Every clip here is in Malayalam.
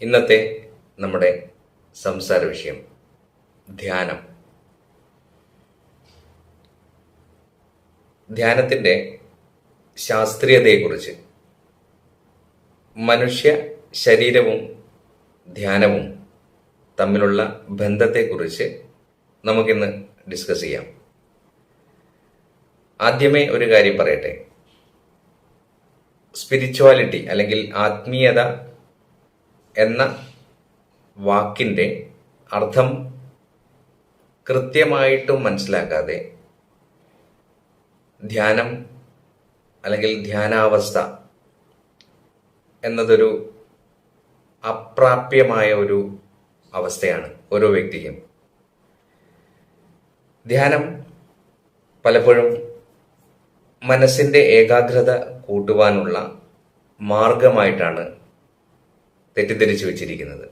ഇന്നത്തെ നമ്മുടെ സംസാര വിഷയം ധ്യാനം. ധ്യാനത്തിന്റെ ശാസ്ത്രീയതയെക്കുറിച്ച്. മനുഷ്യ ശരീരവും ധ്യാനവും തമ്മിലുള്ള ബന്ധത്തെക്കുറിച്ച് നമുക്കിന്ന് ഡിസ്കസ് ചെയ്യാം. ആദ്യമേ ഒരു കാര്യം പറയട്ടെ. സ്പിരിച്വാലിറ്റി അല്ലെങ്കിൽ ആത്മീയത എന്ന വാക്കിന്റെ അർത്ഥം കൃത്യമായിട്ടും മനസ്സിലാക്കാതെ ധ്യാനം അല്ലെങ്കിൽ ധ്യാനാവസ്ഥ എന്നതൊരു അപ്രാപ്യമായ ഒരു അവസ്ഥയാണ് ഓരോ വ്യക്തിക്കും. ധ്യാനം പലപ്പോഴും മനസ്സിന്റെ ഏകാഗ്രത കൂട്ടുവാനുള്ള മാർഗമായിട്ടാണ് തെറ്റിദ്ധരിച്ചു വെച്ചിരിക്കുന്നത്.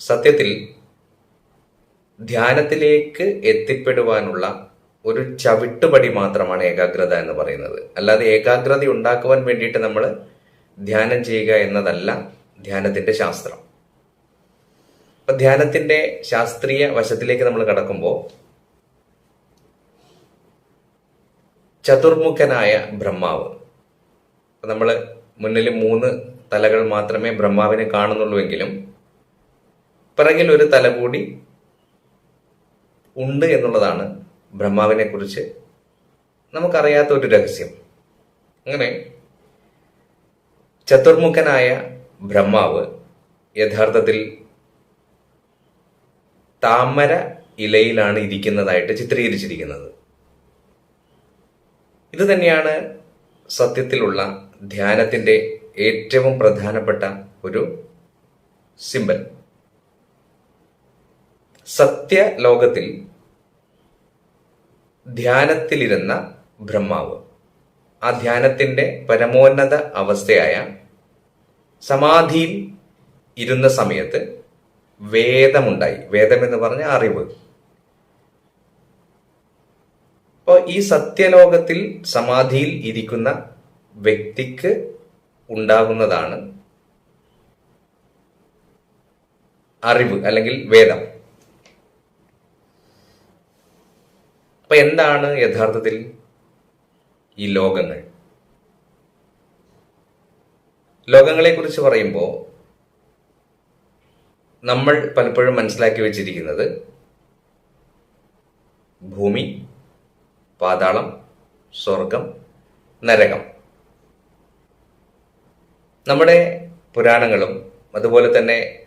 സത്യത്തിൽ ധ്യാനത്തിലേക്ക് എത്തിപ്പെടുവാനുള്ള ഒരു ചവിട്ടുപടി മാത്രമാണ് ഏകാഗ്രത എന്ന് പറയുന്നത്. അല്ലാതെ ഏകാഗ്രത ഉണ്ടാക്കുവാൻ വേണ്ടിയിട്ട് നമ്മൾ ധ്യാനം ചെയ്യുക എന്നതല്ല ധ്യാനത്തിന്റെ ശാസ്ത്രം. അപ്പൊ ധ്യാനത്തിന്റെ ശാസ്ത്രീയ വശത്തിലേക്ക് നമ്മൾ കടക്കുമ്പോൾ ചതുർമുഖനായ ബ്രഹ്മാവ്. നമ്മൾ മുന്നിൽ മൂന്ന് തലകൾ മാത്രമേ ബ്രഹ്മാവിനെ കാണുന്നുള്ളൂവെങ്കിലും പിറകിൽ ഒരു തല കൂടി ഉണ്ട് എന്നുള്ളതാണ് ബ്രഹ്മാവിനെ കുറിച്ച് നമുക്കറിയാത്ത ഒരു രഹസ്യം. അങ്ങനെ ചതുർമുഖനായ ബ്രഹ്മാവ് യഥാർത്ഥത്തിൽ താമര ഇലയിലാണ് ഇരിക്കുന്നതായിട്ട് ചിത്രീകരിച്ചിരിക്കുന്നത്. ഇത് തന്നെയാണ് സത്യത്തിലുള്ള ധ്യാനത്തിന്റെ ഏറ്റവും പ്രധാനപ്പെട്ട ഒരു സിമ്പൽ സത്യലോകത്തിൽ ധ്യാനത്തിലിരുന്ന ബ്രഹ്മാവ്. ആ ധ്യാനത്തിന്റെ പരമോന്നത അവസ്ഥയായ സമാധിയിൽ ഇരുന്ന സമയത്ത് വേദമുണ്ടായി. വേദം എന്ന് പറഞ്ഞ അറിവ്. അപ്പോൾ ഈ സത്യലോകത്തിൽ സമാധിയിൽ ഇരിക്കുന്ന വ്യക്തിക്ക് ഉണ്ടാകുന്നതാണ് അറിവ് അല്ലെങ്കിൽ വേദം. അപ്പൊ എന്താണ് യഥാർത്ഥത്തിൽ ഈ ലോകങ്ങൾ? ലോകങ്ങളെ കുറിച്ച് പറയുമ്പോൾ നമ്മൾ പലപ്പോഴും മനസ്സിലാക്കി വെച്ചിരിക്കുന്നത് ഭൂമി പാതാളം സ്വർഗം നരകം. നമ്മുടെ പുരാണങ്ങളും അതുപോലെ തന്നെ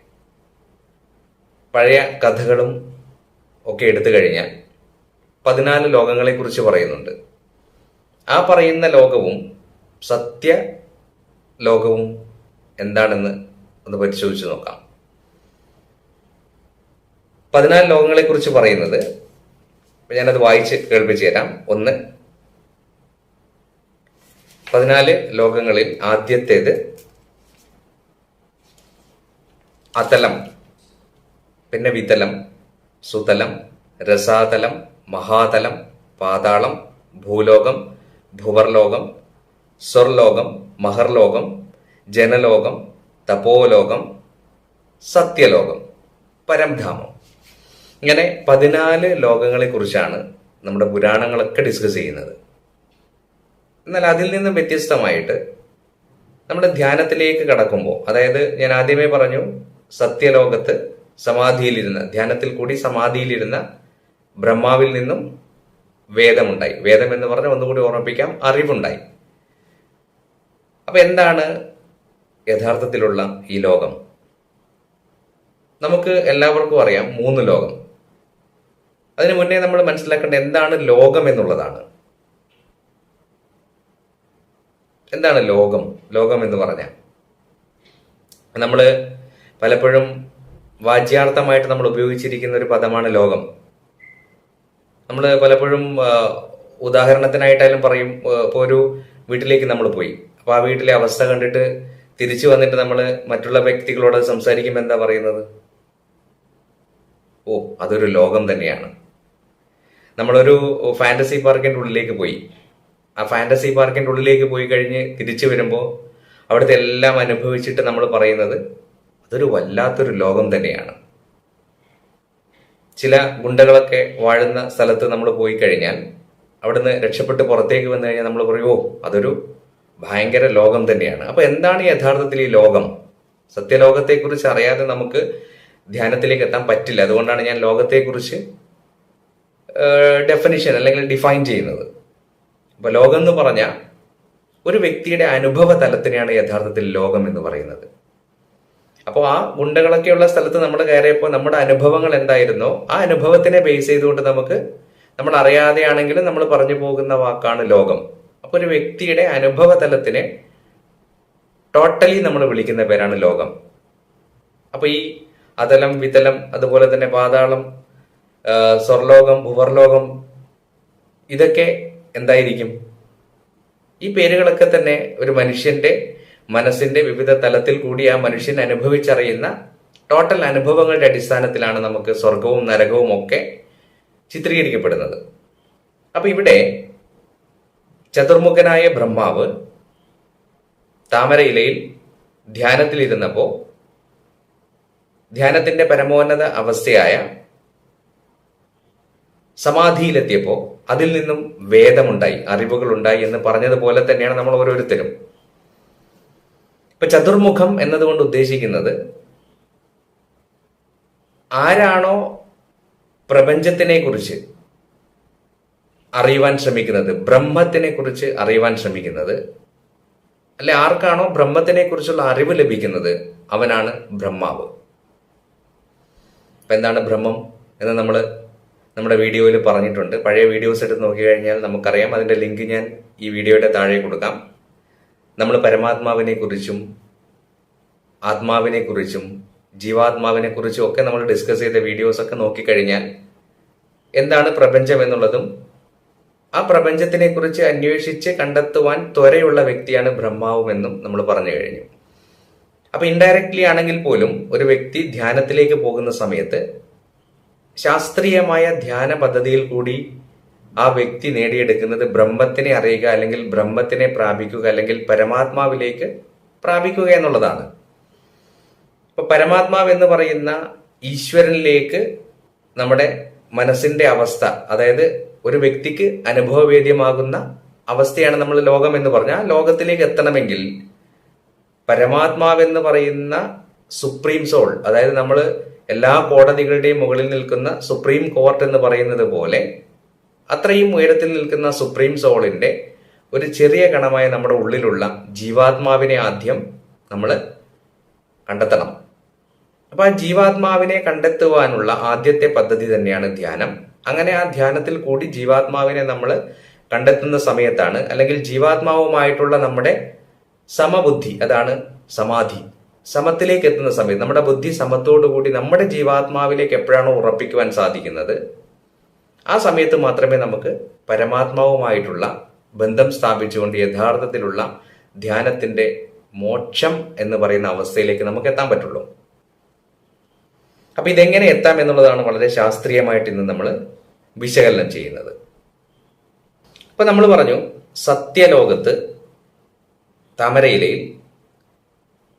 പഴയ കഥകളും ഒക്കെ എടുത്തു കഴിഞ്ഞാൽ പതിനാല് ലോകങ്ങളെക്കുറിച്ച് പറയുന്നുണ്ട്. ആ പറയുന്ന ലോകവും സത്യ ലോകവും എന്താണെന്ന് ഒന്ന് പരിശോധിച്ച് നോക്കാം. പതിനാല് ലോകങ്ങളെക്കുറിച്ച് പറയുന്നത് ഞാനത് വായിച്ച് കേൾപ്പിച്ചു തരാം. ഒന്ന് പതിനാല് ലോകങ്ങളിൽ ആദ്യത്തേത് അതലം പിന്നെ വിതലം സുതലം രസാതലം മഹാതലം പാതാളം ഭൂലോകം ഭുവർലോകം സ്വർലോകം മഹർലോകം ജനലോകം തപോലോകം സത്യലോകം പരംധാമം. ഇങ്ങനെ പതിനാല് ലോകങ്ങളെക്കുറിച്ചാണ് നമ്മുടെ പുരാണങ്ങളൊക്കെ ഡിസ്കസ് ചെയ്യുന്നത്. എന്നാൽ അതിൽ നിന്നും വ്യത്യസ്തമായിട്ട് നമ്മുടെ ധ്യാനത്തിലേക്ക് കടക്കുമ്പോൾ അതായത് ഞാൻ ആദ്യമേ പറഞ്ഞു സത്യലോകത്ത് സമാധിയിലിരുന്ന ധ്യാനത്തിൽ കൂടി സമാധിയിലിരുന്ന ബ്രഹ്മാവിൽ നിന്നും വേദമുണ്ടായി. വേദം എന്ന് പറഞ്ഞാൽ ഒന്നുകൂടി ഓർമ്മിപ്പിക്കാം അറിവുണ്ടായി. അപ്പൊ എന്താണ് യഥാർത്ഥത്തിലുള്ള ഈ ലോകം? നമുക്ക് എല്ലാവർക്കും അറിയാം മൂന്ന് ലോകം. അതിനു മുന്നേ നമ്മൾ മനസ്സിലാക്കേണ്ട എന്താണ് ലോകം എന്നുള്ളതാണ്. എന്താണ് ലോകം? ലോകം എന്ന് പറഞ്ഞാൽ. നമ്മൾ പലപ്പോഴും വാച്യാർത്ഥമായിട്ട് നമ്മൾ ഉപയോഗിച്ചിരിക്കുന്ന ഒരു പദമാണ് ലോകം. നമ്മൾ പലപ്പോഴും ഉദാഹരണത്തിനായിട്ടായാലും പറയും ഇപ്പോൾ ഒരു വീട്ടിലേക്ക് നമ്മൾ പോയി. അപ്പോൾ ആ വീട്ടിലെ അവസ്ഥ കണ്ടിട്ട് തിരിച്ചു വന്നിട്ട് നമ്മൾ മറ്റുള്ള വ്യക്തികളോട് സംസാരിക്കുമ്പോൾ എന്താ പറയുന്നത്? ഓ അതൊരു ലോകം തന്നെയാണ്. നമ്മളൊരു ഫാന്റസി പാർക്കിന്റെ ഉള്ളിലേക്ക് പോയി. ആ ഫാന്റസി പാർക്കിന്റെ ഉള്ളിലേക്ക് പോയി കഴിഞ്ഞ് തിരിച്ചു വരുമ്പോൾ അവിടുത്തെ എല്ലാം അനുഭവിച്ചിട്ട് നമ്മൾ പറയുന്നത് അതൊരു വല്ലാത്തൊരു ലോകം തന്നെയാണ്. ചില ഗുണ്ടകളൊക്കെ വാഴുന്ന സ്ഥലത്ത് നമ്മൾ പോയി കഴിഞ്ഞാൽ അവിടുന്ന് രക്ഷപ്പെട്ട് പുറത്തേക്ക് വന്നു കഴിഞ്ഞാൽ നമ്മൾ പറയുമോ അതൊരു ഭയങ്കര ലോകം തന്നെയാണ്. അപ്പൊ എന്താണ് യഥാർത്ഥത്തിൽ ഈ ലോകം? സത്യലോകത്തെക്കുറിച്ച് അറിയാതെ നമുക്ക് ധ്യാനത്തിലേക്ക് എത്താൻ പറ്റില്ല. അതുകൊണ്ടാണ് ഞാൻ ലോകത്തെക്കുറിച്ച് ഡെഫിനിഷൻ അല്ലെങ്കിൽ ഡിഫൈൻ ചെയ്യുന്നത്. അപ്പൊ ലോകം എന്ന് പറഞ്ഞാൽ ഒരു വ്യക്തിയുടെ അനുഭവ തലത്തിനെയാണ് യഥാർത്ഥത്തിൽ ലോകം എന്ന് പറയുന്നത്. അപ്പോൾ ആ ഗുണ്ടകളൊക്കെയുള്ള സ്ഥലത്ത് നമ്മൾ കയറിയപ്പോൾ നമ്മുടെ അനുഭവങ്ങൾ എന്തായിരുന്നോ? ആ അനുഭവത്തിനെ ബേസ് ചെയ്തുകൊണ്ട് നമുക്ക് നമ്മൾ അറിയാതെയാണെങ്കിലും നമ്മൾ പറഞ്ഞു പോകുന്ന വാക്കാണ് ലോകം. അപ്പോൾ ഒരു വ്യക്തിയുടെ അനുഭവ തലത്തിനെ ടോട്ടലി നമ്മൾ വിളിക്കുന്ന പേരാണ് ലോകം. അപ്പൊ ഈ അതലം വിതലം അതുപോലെ തന്നെ പാതാളം സ്വർലോകം ഭുവർലോകം ഇതൊക്കെ എന്തായിരിക്കും? ഈ പേരുകളൊക്കെ തന്നെ ഒരു മനുഷ്യന്റെ മനസ്സിന്റെ വിവിധ തലത്തിൽ കൂടി ആ മനുഷ്യൻ അനുഭവിച്ചറിയുന്ന ടോട്ടൽ അനുഭവങ്ങളുടെ അടിസ്ഥാനത്തിലാണ് നമുക്ക് സ്വർഗവും നരകവും ഒക്കെ ചിത്രീകരിക്കപ്പെടുന്നത്. അപ്പൊ ഇവിടെ ചതുർമുഖനായ ബ്രഹ്മാവ് താമരയിലയിൽ ധ്യാനത്തിലിരുന്നപ്പോ ധ്യാനത്തിന്റെ പരമോന്നത അവസ്ഥയായ സമാധിയിലെത്തിയപ്പോ അതിൽ നിന്നും വേദമുണ്ടായി അറിവുകൾ ഉണ്ടായി എന്ന് പറഞ്ഞതുപോലെ തന്നെയാണ് നമ്മൾ ഓരോരുത്തരും. ഇപ്പൊ ചതുർമുഖം എന്നതുകൊണ്ട് ഉദ്ദേശിക്കുന്നത് ആരാണോ പ്രപഞ്ചത്തിനെ കുറിച്ച് അറിയുവാൻ ശ്രമിക്കുന്നത് ബ്രഹ്മത്തിനെ കുറിച്ച് അറിയുവാൻ ശ്രമിക്കുന്നത് അല്ലെ ആർക്കാണോ ബ്രഹ്മത്തിനെ കുറിച്ചുള്ള അറിവ് ലഭിക്കുന്നത് അവനാണ് ബ്രഹ്മാവ്. അപ്പൊ എന്താണ് ബ്രഹ്മം എന്ന് നമ്മൾ നമ്മുടെ വീഡിയോയിൽ പറഞ്ഞിട്ടുണ്ട്. പഴയ വീഡിയോസ് എടുത്ത് നോക്കിക്കഴിഞ്ഞാൽ നമുക്കറിയാം. അതിന്റെ ലിങ്ക് ഞാൻ ഈ വീഡിയോയുടെ താഴെ കൊടുക്കാം. നമ്മൾ പരമാത്മാവിനെക്കുറിച്ചും ആത്മാവിനെക്കുറിച്ചും ജീവാത്മാവിനെക്കുറിച്ചും കുറിച്ചും ജീവാത്മാവിനെ കുറിച്ചും ഒക്കെ നമ്മൾ ഡിസ്കസ് ചെയ്ത വീഡിയോസ് ഒക്കെ നോക്കിക്കഴിഞ്ഞാൽ എന്താണ് പ്രപഞ്ചം എന്നുള്ളതും ആ പ്രപഞ്ചത്തിനെ കുറിച്ച് അന്വേഷിച്ച് കണ്ടെത്തുവാൻ ത്വരയുള്ള വ്യക്തിയാണ് ബ്രഹ്മാവുമെന്നും നമ്മൾ പറഞ്ഞു കഴിഞ്ഞു. അപ്പൊ ഇൻഡയറക്ട്ലി ആണെങ്കിൽ പോലും ഒരു വ്യക്തി ധ്യാനത്തിലേക്ക് പോകുന്ന സമയത്ത് ശാസ്ത്രീയമായ ധ്യാന പദ്ധതിയിൽ കൂടി ആ വ്യക്തി നേടിയെടുക്കുന്നത് ബ്രഹ്മത്തിനെ അറിയുക അല്ലെങ്കിൽ ബ്രഹ്മത്തിനെ പ്രാപിക്കുക അല്ലെങ്കിൽ പരമാത്മാവിലേക്ക് പ്രാപിക്കുക എന്നുള്ളതാണ്. ഇപ്പൊ പരമാത്മാവ് എന്ന് പറയുന്ന ഈശ്വരനിലേക്ക് നമ്മുടെ മനസ്സിന്റെ അവസ്ഥ അതായത് ഒരു വ്യക്തിക്ക് അനുഭവവേദ്യമാകുന്ന അവസ്ഥയാണ് നമ്മൾ ലോകം എന്ന് പറഞ്ഞാൽ ലോകത്തിലേക്ക് എത്തണമെങ്കിൽ പരമാത്മാവെന്ന് പറയുന്ന സുപ്രീം സോൾ അതായത് നമ്മൾ എല്ലാ കോടതികളുടെയും മുകളിൽ നിൽക്കുന്ന സുപ്രീം കോർട്ട് എന്ന് പറയുന്നത് പോലെ അത്രയും ഉയരത്തിൽ നിൽക്കുന്ന സുപ്രീം സോളിന്റെ ഒരു ചെറിയ കണമായ നമ്മുടെ ഉള്ളിലുള്ള ജീവാത്മാവിനെ ആദ്യം നമ്മൾ കണ്ടെത്തണം. അപ്പൊ ആ ജീവാത്മാവിനെ കണ്ടെത്തുവാനുള്ള ആദ്യത്തെ പദ്ധതി തന്നെയാണ് ധ്യാനം. അങ്ങനെ ആ ധ്യാനത്തിൽ കൂടി ജീവാത്മാവിനെ നമ്മൾ കണ്ടെത്തുന്ന സമയത്താണ് അല്ലെങ്കിൽ ജീവാത്മാവുമായിട്ടുള്ള നമ്മുടെ സമബുദ്ധി അതാണ് സമാധി. സമത്തിലേക്ക് എത്തുന്ന സമയത്ത് നമ്മുടെ ബുദ്ധി സമത്തോടു കൂടി നമ്മുടെ ജീവാത്മാവിലേക്ക് എപ്പോഴാണോ ഉറപ്പിക്കുവാൻ സാധിക്കുന്നത് ആ സമയത്ത് മാത്രമേ നമുക്ക് പരമാത്മാവുമായിട്ടുള്ള ബന്ധം സ്ഥാപിച്ചുകൊണ്ട് യഥാർത്ഥത്തിലുള്ള ധ്യാനത്തിന്റെ മോക്ഷം എന്ന് പറയുന്ന അവസ്ഥയിലേക്ക് നമുക്ക് എത്താൻ പറ്റുള്ളൂ. അപ്പൊ ഇതെങ്ങനെ എത്താം എന്നുള്ളതാണ് വളരെ ശാസ്ത്രീയമായിട്ട് ഇന്ന് നമ്മൾ വിശകലനം ചെയ്യുന്നത്. അപ്പൊ നമ്മൾ പറഞ്ഞു സത്യലോകത്ത് താമരയിലയിൽ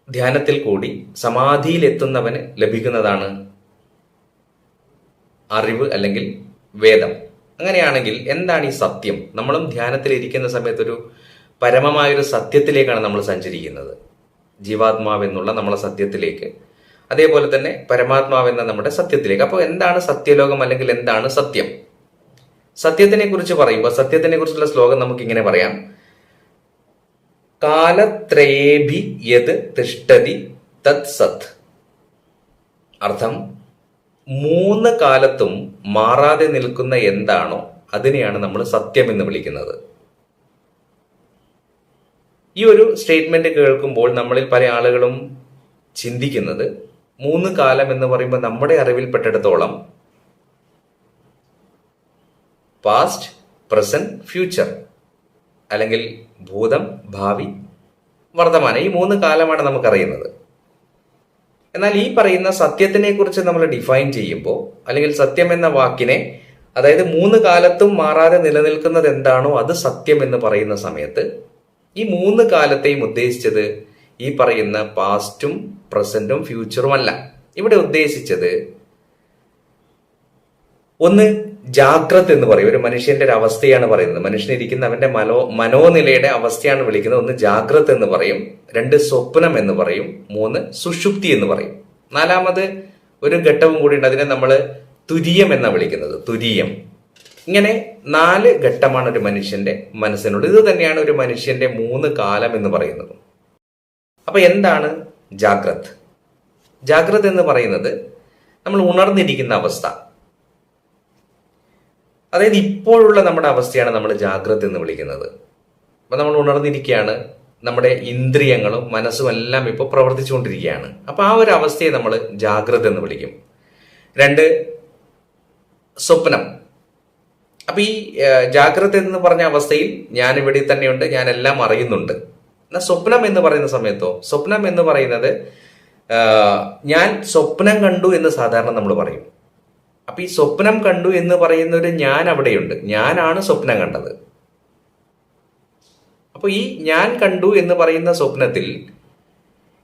ധ്യാനത്തിൽ കൂടി സമാധിയിലെത്തുന്നവന് ലഭിക്കുന്നതാണ് അറിവ് അല്ലെങ്കിൽ വേദം. അങ്ങനെയാണെങ്കിൽ എന്താണ് ഈ സത്യം? നമ്മളും ധ്യാനത്തിൽ ഇരിക്കുന്ന സമയത്തൊരു പരമമായൊരു സത്യത്തിലേക്കാണ് നമ്മൾ സഞ്ചരിക്കുന്നത്. ജീവാത്മാവെന്നുള്ള നമ്മളെ സത്യത്തിലേക്ക്. അതേപോലെ തന്നെ പരമാത്മാവെന്ന നമ്മുടെ സത്യത്തിലേക്ക്. അപ്പോൾ എന്താണ് സത്യലോകം അല്ലെങ്കിൽ എന്താണ് സത്യം? സത്യത്തിനെ കുറിച്ച് പറയുമ്പോൾ സത്യത്തിനെ കുറിച്ചുള്ള ശ്ലോകം നമുക്ക് ഇങ്ങനെ പറയാം. കാലത്രയേഭി യത് തിഷ്ടതി തത് സത്. അർത്ഥം മൂന്ന് കാലത്തും മാറാതെ നിൽക്കുന്ന എന്താണോ അതിനെയാണ് നമ്മൾ സത്യം എന്ന് വിളിക്കുന്നത്. ഈ ഒരു സ്റ്റേറ്റ്മെന്റ് കേൾക്കുമ്പോൾ നമ്മളിൽ പല ആളുകളും ചിന്തിക്കുന്നത് മൂന്ന് കാലം എന്ന് പറയുമ്പോൾ നമ്മുടെ അറിവിൽപ്പെട്ടിടത്തോളം പാസ്റ്റ് പ്രസന്റ് ഫ്യൂച്ചർ അല്ലെങ്കിൽ ഭൂതം ഭാവി വർത്തമാനം ഈ മൂന്ന് കാലമാണ് നമുക്കറിയുന്നത്. എന്നാൽ ഈ പറയുന്ന സത്യത്തിനെ കുറിച്ച് നമ്മൾ ഡിഫൈൻ ചെയ്യുമ്പോൾ അല്ലെങ്കിൽ സത്യം എന്ന വാക്കിനെ അതായത് മൂന്ന് കാലത്തും മാറാതെ നിലനിൽക്കുന്നത് എന്താണോ അത് സത്യം എന്ന് പറയുന്ന സമയത്ത് ഈ മൂന്ന് കാലത്തെയും ഉദ്ദേശിച്ചത് ഈ പറയുന്ന പാസ്റ്റും പ്രസന്റും ഫ്യൂച്ചറും അല്ല. ഇവിടെ ഉദ്ദേശിച്ചത് ഒന്ന് ജാഗ്രത് എന്ന് പറയും. ഒരു മനുഷ്യന്റെ ഒരു അവസ്ഥയാണ് പറയുന്നത്. മനുഷ്യനിരിക്കുന്ന അവന്റെ മനോ മനോനിലയുടെ അവസ്ഥയാണ് വിളിക്കുന്നത്. ഒന്ന് ജാഗ്രത എന്ന് പറയും. രണ്ട് സ്വപ്നം എന്ന് പറയും. മൂന്ന് സുഷുപ്തി എന്ന് പറയും. നാലാമത് ഒരു ഘട്ടവും കൂടി ഉണ്ട്. അതിനെ നമ്മൾ തുരിയം എന്നാണ് വിളിക്കുന്നത്. തുരിയം. ഇങ്ങനെ നാല് ഘട്ടമാണ് ഒരു മനുഷ്യന്റെ മനസ്സിനുള്ളത്. ഇത് തന്നെയാണ് ഒരു മനുഷ്യന്റെ മൂന്ന് കാലം എന്ന് പറയുന്നത്. അപ്പൊ എന്താണ് ജാഗ്രത്? ജാഗ്രത് എന്ന് പറയുന്നത് നമ്മൾ ഉണർന്നിരിക്കുന്ന അവസ്ഥ. അതായത് ഇപ്പോഴുള്ള നമ്മുടെ അവസ്ഥയാണ് നമ്മൾ ജാഗ്രത എന്ന് വിളിക്കുന്നത്. അപ്പൊ നമ്മൾ ഉണർന്നിരിക്കുകയാണ്. നമ്മുടെ ഇന്ദ്രിയങ്ങളും മനസ്സും എല്ലാം ഇപ്പോൾ പ്രവർത്തിച്ചുകൊണ്ടിരിക്കുകയാണ്. അപ്പൊ ആ ഒരു അവസ്ഥയെ നമ്മൾ ജാഗ്രത എന്ന് വിളിക്കും. രണ്ട് സ്വപ്നം. അപ്പൊ ഈ ജാഗ്രത എന്ന് പറഞ്ഞ അവസ്ഥയിൽ ഞാൻ ഇവിടെ തന്നെയുണ്ട് ഞാൻ എല്ലാം അറിയുന്നുണ്ട്. എന്നാൽ സ്വപ്നം എന്ന് പറയുന്ന സമയത്തോ സ്വപ്നം എന്ന് പറയുന്നത് ഞാൻ സ്വപ്നം കണ്ടു എന്ന് സാധാരണ നമ്മൾ പറയും. അപ്പൊ ഈ സ്വപ്നം കണ്ടു എന്ന് പറയുന്ന ഒരു ഞാൻ അവിടെയുണ്ട്. ഞാനാണ് സ്വപ്നം കണ്ടത്. അപ്പൊ ഈ ഞാൻ കണ്ടു എന്ന് പറയുന്ന സ്വപ്നത്തിൽ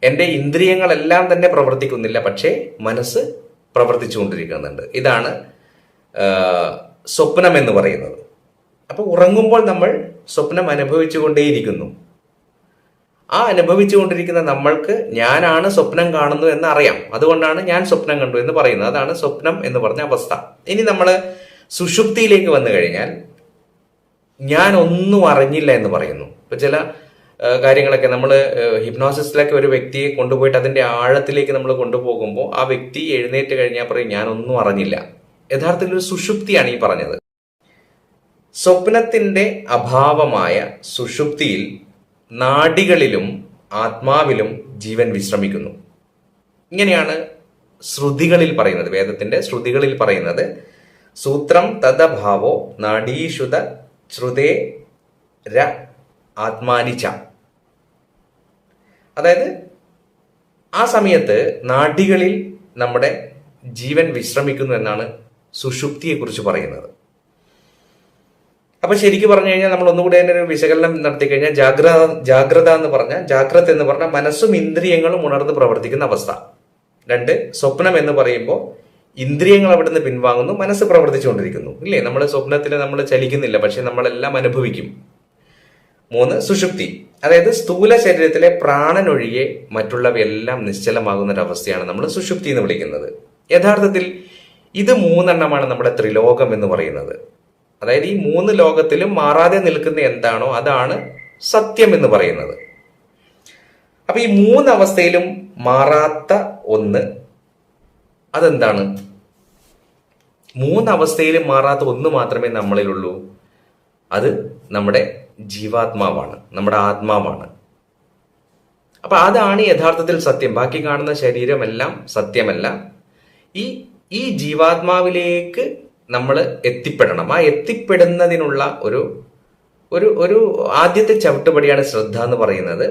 എന്റെ ഇന്ദ്രിയങ്ങളെല്ലാം തന്നെ പ്രവർത്തിക്കുന്നില്ല പക്ഷേ മനസ്സ് പ്രവർത്തിച്ചുകൊണ്ടിരിക്കുന്നുണ്ട്. ഇതാണ് സ്വപ്നം എന്ന് പറയുന്നത്. അപ്പൊ ഉറങ്ങുമ്പോൾ നമ്മൾ സ്വപ്നം അനുഭവിച്ചുകൊണ്ടേയിരിക്കുന്നു. ആ അനുഭവിച്ചുകൊണ്ടിരിക്കുന്ന നമ്മൾക്ക് ഞാനാണ് സ്വപ്നം കാണുന്നു എന്ന് അറിയാം അതുകൊണ്ടാണ് ഞാൻ സ്വപ്നം കണ്ടു എന്ന് പറയുന്നത്. അതാണ് സ്വപ്നം എന്ന് പറഞ്ഞ അവസ്ഥ. ഇനി നമ്മൾ സുഷുപ്തിയിലേക്ക് വന്നു കഴിഞ്ഞാൽ ഞാൻ ഒന്നും അറിഞ്ഞില്ല എന്ന് പറയുന്നു. ഇപ്പൊ ചില കാര്യങ്ങളൊക്കെ നമ്മൾ ഹിപ്നോസിസിലൊക്കെ ഒരു വ്യക്തിയെ കൊണ്ടുപോയിട്ട് അതിന്റെ ആഴത്തിലേക്ക് നമ്മൾ കൊണ്ടുപോകുമ്പോൾ ആ വ്യക്തി എഴുന്നേറ്റ് കഴിഞ്ഞാൽ പറയും ഞാൻ ഒന്നും അറിഞ്ഞില്ല. യഥാർത്ഥത്തിൽ ഒരു സുഷുപ്തിയാണ് ഈ പറഞ്ഞത്. സ്വപ്നത്തിന്റെ അഭാവമായ സുഷുപ്തിയിൽ നാഡികളിലും ആത്മാവിലും ജീവൻ വിശ്രമിക്കുന്നു. ഇങ്ങനെയാണ് ശ്രുതികളിൽ പറയുന്നത് വേദത്തിന്റെ ശ്രുതികളിൽ പറയുന്നത് സൂത്രം തദഭാവോ നാഡീഷുത ശ്രുതേ ര ആത്മാനിച്ച അതായത് ആ സമയത്ത് നാഡികളിൽ നമ്മുടെ ജീവൻ വിശ്രമിക്കുന്നു എന്നാണ് സുഷുപ്തിയെക്കുറിച്ച് പറയുന്നത്. അപ്പൊ ശരിക്കും പറഞ്ഞു കഴിഞ്ഞാൽ നമ്മൾ ഒന്നുകൂടി തന്നെ ഒരു വിശകലനം നടത്തി കഴിഞ്ഞാൽ ജാഗ്രത ജാഗ്രത എന്ന് പറഞ്ഞാൽ ജാഗ്രത എന്ന് പറഞ്ഞാൽ മനസ്സും ഇന്ദ്രിയങ്ങളും ഉണർന്ന് പ്രവർത്തിക്കുന്ന അവസ്ഥ. രണ്ട് സ്വപ്നം എന്ന് പറയുമ്പോൾ ഇന്ദ്രിയങ്ങൾ അവിടുന്ന് പിൻവാങ്ങുന്നു മനസ്സ് പ്രവർത്തിച്ചുകൊണ്ടിരിക്കുന്നു. ഇല്ലേ? നമ്മൾ സ്വപ്നത്തിൽ നമ്മൾ ചലിക്കുന്നില്ല പക്ഷെ നമ്മളെല്ലാം അനുഭവിക്കും. മൂന്ന് സുഷുപ്തി. അതായത് സ്ഥൂല ശരീരത്തിലെ പ്രാണനൊഴികെ മറ്റുള്ളവയെല്ലാം നിശ്ചലമാകുന്ന ഒരു അവസ്ഥയാണ് നമ്മൾ സുഷുപ്തി എന്ന് വിളിക്കുന്നത്. യഥാർത്ഥത്തിൽ ഇത് മൂന്നെണ്ണമാണ് നമ്മുടെ ത്രിലോകം എന്ന് പറയുന്നത്. അതായത് ഈ മൂന്ന് ലോകത്തിലും മാറാതെ നിൽക്കുന്ന എന്താണോ അതാണ് സത്യം എന്ന് പറയുന്നത്. അപ്പൊ ഈ മൂന്ന് അവസ്ഥയിലും മാറാത്ത ഒന്ന് അതെന്താണ്? മൂന്ന് അവസ്ഥയിലും മാറാത്ത ഒന്ന് മാത്രമേ നമ്മളിലുള്ളൂ. അത് നമ്മുടെ ജീവാത്മാവാണ് നമ്മുടെ ആത്മാവാണ്. അപ്പൊ അതാണ് യഥാർത്ഥത്തിൽ സത്യം. ബാക്കി കാണുന്ന ശരീരമെല്ലാം സത്യമല്ല. ഈ ഈ ജീവാത്മാവിലേക്ക് നമ്മൾ എത്തിപ്പെടണം. ആ എത്തിപ്പെടുന്നതിനുള്ള ഒരു ഒരു ഒരു ആദ്യത്തെ ചവിട്ടുപടിയാണ് ശ്രദ്ധ എന്ന് പറയുന്നത്.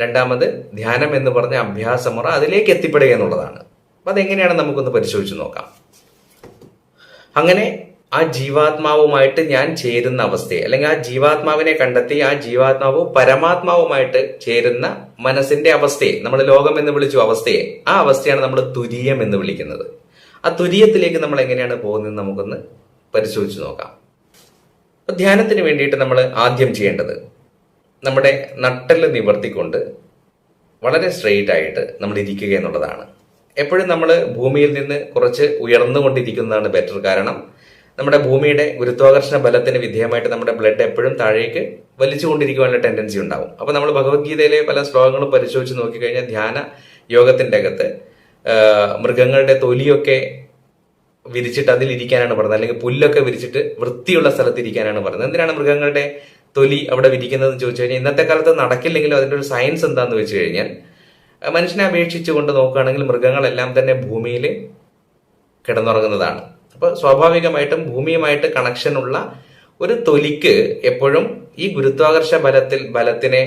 രണ്ടാമത് ധ്യാനം എന്ന് പറഞ്ഞ അഭ്യാസമുറ അതിലേക്ക് എത്തിപ്പെടുക എന്നുള്ളതാണ്. അപ്പൊ അതെങ്ങനെയാണ് നമുക്കൊന്ന് പരിശോധിച്ച് നോക്കാം. അങ്ങനെ ആ ജീവാത്മാവുമായിട്ട് ഞാൻ ചേരുന്ന അവസ്ഥയെ അല്ലെങ്കിൽ ആ ജീവാത്മാവിനെ കണ്ടെത്തി ആ ജീവാത്മാവ് പരമാത്മാവുമായിട്ട് ചേരുന്ന മനസ്സിന്റെ അവസ്ഥയെ നമ്മൾ ലോകം എന്ന് വിളിച്ചു അവസ്ഥയെ ആ അവസ്ഥയാണ് നമ്മൾ തുരിയം എന്ന് വിളിക്കുന്നത്. ആ തുര്യത്തിലേക്ക് നമ്മൾ എങ്ങനെയാണ് പോകുന്നത് നമുക്കൊന്ന് പരിശോധിച്ച് നോക്കാം. ധ്യാനത്തിന് വേണ്ടിയിട്ട് നമ്മൾ ആദ്യം ചെയ്യേണ്ടത് നമ്മുടെ നട്ടൽ നിവർത്തിക്കൊണ്ട് വളരെ സ്ട്രെയിറ്റ് ആയിട്ട് നമ്മൾ ഇരിക്കുക എന്നുള്ളതാണ്. എപ്പോഴും നമ്മൾ ഭൂമിയിൽ നിന്ന് കുറച്ച് ഉയർന്നുകൊണ്ടിരിക്കുന്നതാണ് ബെറ്റർ കാരണം. നമ്മുടെ ഭൂമിയുടെ ഗുരുത്വാകർഷണ ബലത്തിന് വിധേയമായിട്ട് നമ്മുടെ ബ്ലഡ് എപ്പോഴും താഴേക്ക് വലിച്ചുകൊണ്ടിരിക്കുവാനുള്ള ടെൻഡൻസി ഉണ്ടാവും. അപ്പൊ നമ്മൾ ഭഗവത്ഗീതയിലെ പല ശ്ലോകങ്ങളും പരിശോധിച്ച് നോക്കിക്കഴിഞ്ഞാൽ ധ്യാന യോഗത്തിന്റെ അകത്ത് മൃഗങ്ങളുടെ തൊലിയൊക്കെ വിരിച്ചിട്ട് അതിലിരിക്കാനാണ് പറഞ്ഞത്. അല്ലെങ്കിൽ പുല്ലൊക്കെ വിരിച്ചിട്ട് വൃത്തിയുള്ള സ്ഥലത്ത് ഇരിക്കാനാണ് പറഞ്ഞത്. എന്തിനാണ് മൃഗങ്ങളുടെ തൊലി അവിടെ വിരിക്കുന്നതെന്ന് ചോദിച്ചു കഴിഞ്ഞാൽ ഇന്നത്തെ കാലത്ത് നടക്കില്ലെങ്കിലും അതിന്റെ ഒരു സയൻസ് എന്താന്ന് വെച്ച് കഴിഞ്ഞാൽ മനുഷ്യനെ അപേക്ഷിച്ചു കൊണ്ട് നോക്കുകയാണെങ്കിൽ മൃഗങ്ങളെല്ലാം തന്നെ ഭൂമിയിൽ കിടന്നുറങ്ങുന്നതാണ്. അപ്പൊ സ്വാഭാവികമായിട്ടും ഭൂമിയുമായിട്ട് കണക്ഷൻ ഉള്ള ഒരു തൊലിക്ക് എപ്പോഴും ഈ ഗുരുത്വാകർഷ ബലത്തിൽ ബലത്തിനെ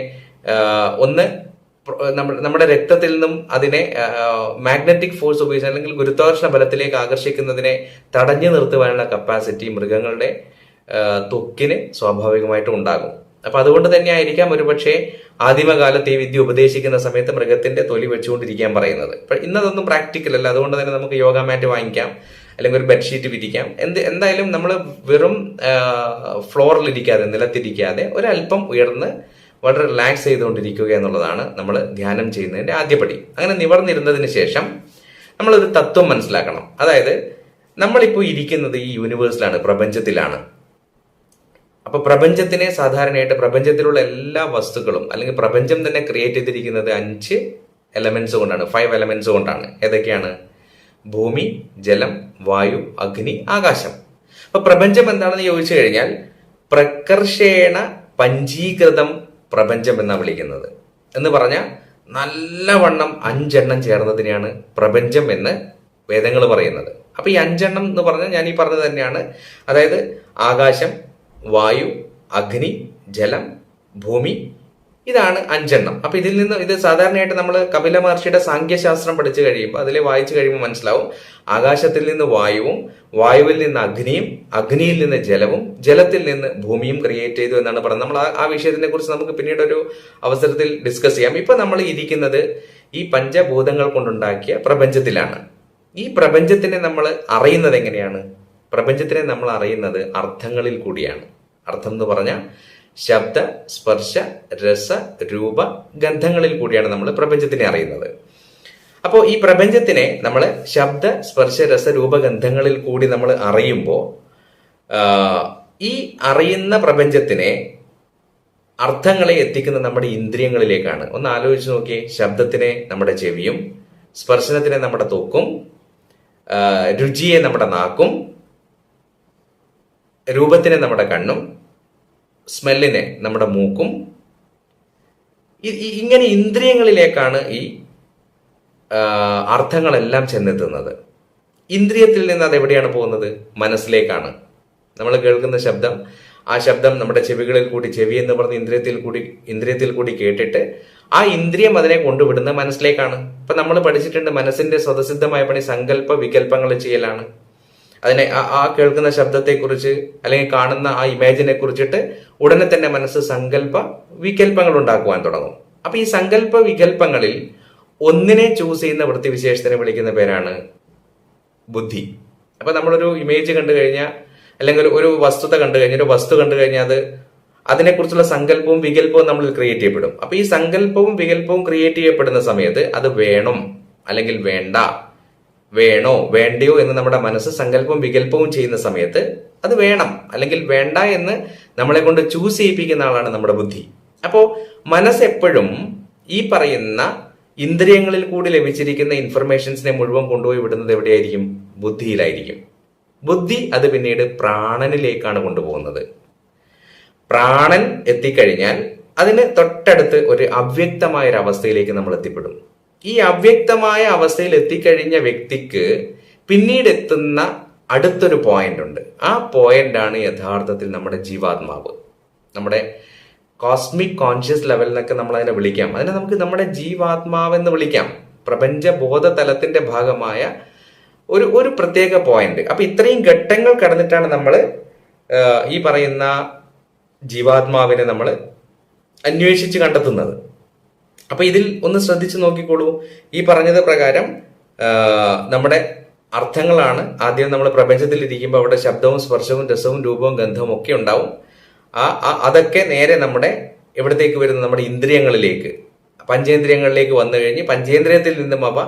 ഒന്ന് നമ്മുടെ രക്തത്തിൽ നിന്നും അതിനെ മാഗ്നറ്റിക് ഫോഴ്സ് ഉപയോഗിച്ച് അല്ലെങ്കിൽ ഗുരുത്വാകർഷണ ബലത്തിലേക്ക് ആകർഷിക്കുന്നതിനെ തടഞ്ഞു നിർത്തുവാനുള്ള കപ്പാസിറ്റി മൃഗങ്ങളുടെ ത്വക്കിന് സ്വാഭാവികമായിട്ടും ഉണ്ടാകും. അപ്പൊ അതുകൊണ്ട് തന്നെ ആയിരിക്കാം ഒരുപക്ഷെ ആദിമകാലത്ത് ഈ വിദ്യ ഉപദേശിക്കുന്ന സമയത്ത് മൃഗത്തിന്റെ തൊലി വെച്ചുകൊണ്ടിരിക്കാൻ പറയുന്നത്. ഇന്നതൊന്നും പ്രാക്ടിക്കൽ അല്ല. അതുകൊണ്ട് തന്നെ നമുക്ക് യോഗ മാറ്റ് വാങ്ങിക്കാം. അല്ലെങ്കിൽ ഒരു ബെഡ്ഷീറ്റ് വിരിക്കാം. എന്ത് എന്തായാലും നമ്മൾ വെറും ഫ്ലോറിലിരിക്കാതെ നിലത്തിരിക്കാതെ ഒരല്പം ഉയർന്ന് വളരെ റിലാക്സ് ചെയ്തുകൊണ്ടിരിക്കുക എന്നുള്ളതാണ് നമ്മൾ ധ്യാനം ചെയ്യുന്നതിന്റെ ആദ്യപടി അങ്ങനെ നിവർന്നിരുന്നതിന് ശേഷം നമ്മളൊരു തത്വം മനസ്സിലാക്കണം. അതായത് നമ്മളിപ്പോൾ ഇരിക്കുന്നത് ഈ യൂണിവേഴ്സിലാണ് പ്രപഞ്ചത്തിലാണ്. അപ്പൊ പ്രപഞ്ചത്തിനെ സാധാരണയായിട്ട് പ്രപഞ്ചത്തിലുള്ള എല്ലാ വസ്തുക്കളും അല്ലെങ്കിൽ പ്രപഞ്ചം തന്നെ ക്രിയേറ്റ് ചെയ്തിരിക്കുന്നത് അഞ്ച് എലമെന്റ്സ് കൊണ്ടാണ് ഫൈവ് എലമെന്റ്സ് കൊണ്ടാണ്. ഏതൊക്കെയാണ്? ഭൂമി ജലം വായു അഗ്നി ആകാശം. അപ്പൊ പ്രപഞ്ചം എന്താണെന്ന് ചോദിച്ചു കഴിഞ്ഞാൽ പ്രകർഷേണ പഞ്ചീകൃതം പ്രപഞ്ചം എന്നാണ് വിളിക്കുന്നത്. എന്ന് പറഞ്ഞാൽ നല്ലവണ്ണം അഞ്ചെണ്ണം ചേർന്നതിനെയാണ് പ്രപഞ്ചം എന്ന് വേദങ്ങൾ പറയുന്നത്. അപ്പൊ ഈ അഞ്ചെണ്ണം എന്ന് പറഞ്ഞാൽ ഞാൻ ഈ പറഞ്ഞത് തന്നെയാണ്. അതായത് ആകാശം വായു അഗ്നി ജലം ഭൂമി ഇതാണ് അഞ്ചെണ്ണം. അപ്പൊ ഇതിൽ നിന്ന് ഇത് സാധാരണയായിട്ട് നമ്മൾ കപില മഹർഷിയുടെ സാങ്കേശാസ്ത്രം പഠിച്ചു കഴിയുമ്പോൾ അതിൽ വായിച്ചു കഴിയുമ്പോൾ മനസ്സിലാവും. ആകാശത്തിൽ നിന്ന് വായുവും വായുവിൽ നിന്ന് അഗ്നിയും അഗ്നിയിൽ നിന്ന് ജലവും ജലത്തിൽ നിന്ന് ഭൂമിയും ക്രിയേറ്റ് ചെയ്തു എന്നാണ് പറയുന്നത് നമ്മൾ ആ വിഷയത്തിനെ കുറിച്ച് നമുക്ക് പിന്നീട് ഒരു അവസരത്തിൽ ഡിസ്കസ് ചെയ്യാം. ഇപ്പൊ നമ്മൾ ഇരിക്കുന്നത് ഈ പഞ്ചഭൂതങ്ങൾ കൊണ്ടുണ്ടാക്കിയ പ്രപഞ്ചത്തിലാണ്. ഈ പ്രപഞ്ചത്തിനെ നമ്മൾ അറിയുന്നത് എങ്ങനെയാണ്? പ്രപഞ്ചത്തിനെ നമ്മൾ അറിയുന്നത് അർത്ഥങ്ങളിൽ കൂടിയാണ്. അർത്ഥം എന്ന് പറഞ്ഞാൽ ശബ്ദ സ്പർശ രസ രൂപ ഗന്ധങ്ങളിൽ കൂടിയാണ് നമ്മൾ പ്രപഞ്ചത്തിനെ അറിയുന്നത്. അപ്പോൾ ഈ പ്രപഞ്ചത്തിനെ നമ്മൾ ശബ്ദ സ്പർശ രസ രൂപഗന്ധങ്ങളിൽ കൂടി നമ്മൾ അറിയുമ്പോൾ ഈ അറിയുന്ന പ്രപഞ്ചത്തിനെ അർത്ഥങ്ങളെ എത്തിക്കുന്ന നമ്മുടെ ഇന്ദ്രിയങ്ങളിലേക്കാണ്. ഒന്ന് ആലോചിച്ച് നോക്കിയേ. ശബ്ദത്തിനെ നമ്മുടെ ചെവിയും സ്പർശനത്തിനെ നമ്മുടെ തൊക്കും രുചിയെ നമ്മുടെ നാക്കും രൂപത്തിനെ നമ്മുടെ കണ്ണും സ്മെല്ലിനെ നമ്മുടെ മൂക്കും ഇങ്ങനെ ഇന്ദ്രിയങ്ങളിലേക്കാണ് ഈ അർത്ഥങ്ങളെല്ലാം ചെന്നെത്തുന്നത്. ഇന്ദ്രിയത്തിൽ നിന്ന് അത് എവിടെയാണ് പോകുന്നത്? മനസ്സിലേക്കാണ്. നമ്മൾ കേൾക്കുന്ന ശബ്ദം ആ ശബ്ദം നമ്മുടെ ചെവികളിൽ കൂടി ചെവി എന്ന് പറഞ്ഞ് ഇന്ദ്രിയത്തിൽ കൂടി ഇന്ദ്രിയത്തിൽ കൂടി കേട്ടിട്ട് ആ ഇന്ദ്രിയം അതിനെ കൊണ്ടുവിടുന്ന മനസ്സിലേക്കാണ്. ഇപ്പൊ നമ്മൾ പഠിച്ചിട്ടുണ്ട് മനസ്സിന്റെ സ്വതസിദ്ധമായ പണി സങ്കല്പ വികല്പങ്ങൾ ചെയ്യലാണ്. അതിനെ ആ- കേൾക്കുന്ന ശബ്ദത്തെക്കുറിച്ച് അല്ലെങ്കിൽ കാണുന്ന ആ ഇമേജിനെ കുറിച്ചിട്ട് ഉടനെ തന്നെ മനസ്സ് സങ്കല്പ വികല്പങ്ങൾ ഉണ്ടാക്കുവാൻ തുടങ്ങും. അപ്പൊ ഈ സങ്കല്പ വികല്പങ്ങളിൽ ഒന്നിനെ ചൂസ് ചെയ്യുന്ന വൃത്തിവിശേഷത്തിനെ വിളിക്കുന്ന പേരാണ് ബുദ്ധി. അപ്പൊ നമ്മളൊരു ഇമേജ് കണ്ടു കഴിഞ്ഞാൽ അല്ലെങ്കിൽ ഒരു വസ്തുത കണ്ടു കഴിഞ്ഞാൽ ഒരു വസ്തു കണ്ടു കഴിഞ്ഞാൽ അത് അതിനെക്കുറിച്ചുള്ള സങ്കല്പവും വികല്പവും നമ്മൾ ക്രിയേറ്റ് ചെയ്യപ്പെടും. അപ്പൊ ഈ സങ്കല്പവും വികല്പവും ക്രിയേറ്റ് ചെയ്യപ്പെടുന്ന സമയത്ത് അത് വേണം അല്ലെങ്കിൽ വേണ്ട. വേണോ വേണ്ടയോ എന്ന് നമ്മുടെ മനസ്സ് സങ്കല്പവും വികല്പവും ചെയ്യുന്ന സമയത്ത് അത് വേണം. അല്ലെങ്കിൽ വേണ്ട എന്ന് നമ്മളെ കൊണ്ട് ചൂസ് ചെയ്യിപ്പിക്കുന്ന ആളാണ് നമ്മുടെ ബുദ്ധി. അപ്പോ മനസ്സെപ്പോഴും ഈ പറയുന്ന ഇന്ദ്രിയങ്ങളിൽ കൂടി ലഭിച്ചിരിക്കുന്ന ഇൻഫർമേഷൻസിനെ മുഴുവൻ കൊണ്ടുപോയി വിടുന്നത് എവിടെയായിരിക്കും? ബുദ്ധിയിലായിരിക്കും. ബുദ്ധി അത് പിന്നീട് പ്രാണനിലേക്കാണ് കൊണ്ടുപോകുന്നത്. പ്രാണൻ എത്തിക്കഴിഞ്ഞാൽ അതിന് തൊട്ടടുത്ത് ഒരു അവ്യക്തമായ ഒരു അവസ്ഥയിലേക്ക് നമ്മൾ എത്തിപ്പെടും. ഈ അവ്യക്തമായ അവസ്ഥയിൽ എത്തിക്കഴിഞ്ഞ വ്യക്തിക്ക് പിന്നീട് എത്തുന്ന അടുത്തൊരു പോയിന്റ് ഉണ്ട്. ആ പോയിന്റ് ആണ് യഥാർത്ഥത്തിൽ നമ്മുടെ ജീവാത്മാവ്. നമ്മുടെ കോസ്മിക് കോൺഷ്യസ് ലെവൽ എന്നൊക്കെ നമ്മൾ അതിനെ വിളിക്കാം. അതിനെ നമുക്ക് നമ്മുടെ ജീവാത്മാവ് എന്ന് വിളിക്കാം. പ്രപഞ്ച ബോധതലത്തിന്റെ ഭാഗമായ ഒരു ഒരു പ്രത്യേക പോയിന്റ് അപ്പൊ ഇത്രയും ഘട്ടങ്ങൾ കടന്നിട്ടാണ് നമ്മൾ ഈ പറയുന്ന ജീവാത്മാവിനെ നമ്മൾ അന്വേഷിച്ച് കണ്ടെത്തുന്നത്. അപ്പൊ ഇതിൽ ഒന്ന് ശ്രദ്ധിച്ചു നോക്കിക്കോളൂ. ഈ പറഞ്ഞത് പ്രകാരം നമ്മുടെ അർത്ഥങ്ങളാണ് ആദ്യം നമ്മൾ പ്രപഞ്ചത്തിൽ ഇരിക്കുമ്പോൾ അവിടെ ശബ്ദവും സ്പർശവും രസവും രൂപവും ഗന്ധവും ഒക്കെ ഉണ്ടാവും. ആ അതൊക്കെ നേരെ നമ്മുടെ എവിടത്തേക്ക് വരുന്ന? നമ്മുടെ ഇന്ദ്രിയങ്ങളിലേക്ക്. പഞ്ചേന്ദ്രിയങ്ങളിലേക്ക് വന്നു കഴിഞ്ഞ് പഞ്ചേന്ദ്രിയത്തിൽ നിന്നും അവ